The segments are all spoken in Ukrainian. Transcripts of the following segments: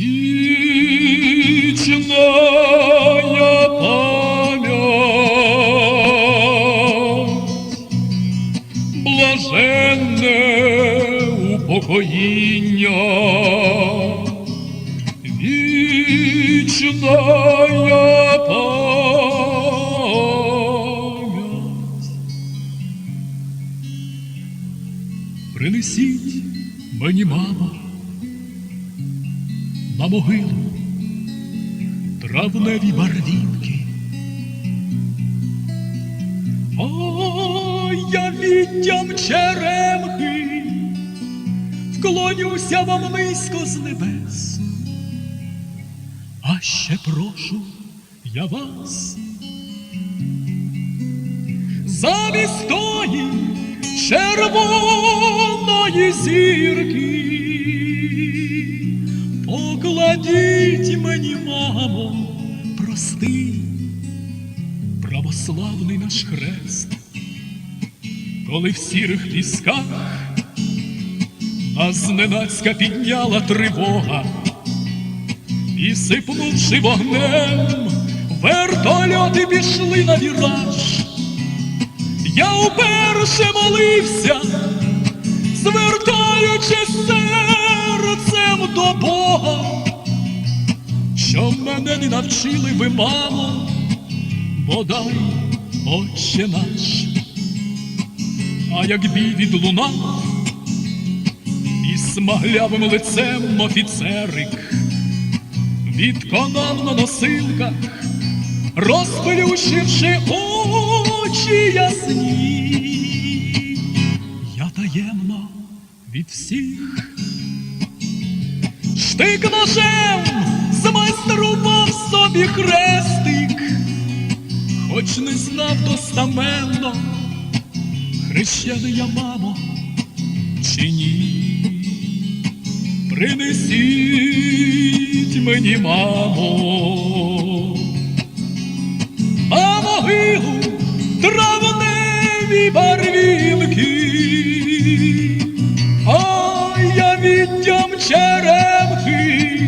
Вічная пам'ять, блаженне упокоїння, вічная пам'ять. Принесіть мені, мамо, на могилу травневі барвінки. Ой, я віддям черемхи, вклонюся вам низько з небес. А ще прошу я вас замість тої червоної зірки. Покладіть мені, мамо, простий, православний наш хрест, коли в сірих пісках нас зненацька підняла тривога, і сипнувши вогнем, вертольоти пішли на віраж. Я уперше молився, звертаючи серцем мене не навчили ви, мамо, бодай, отче наш. А як бій відлунав, і смаглявим лицем офіцерик відконав на носилках, розплющивши очі ясні, я таємно від всіх штик ножем хоч не знав достаменно, хрещений я, мамо, чи ні. Принесіть мені, мамо, а могилу травневі барвінки, а я віддям черемхи,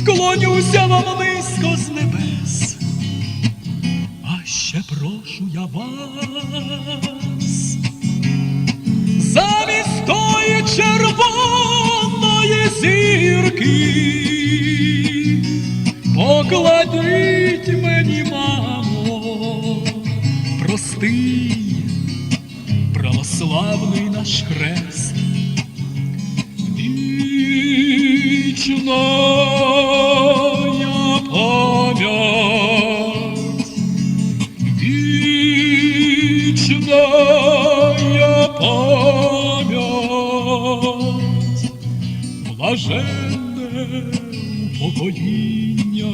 вклонюся вам низько ще прошу я вас замість тої червоної зірки. Покладіть мені, мамо, простий, православний наш хрест. Вічная блаженне упокоїння,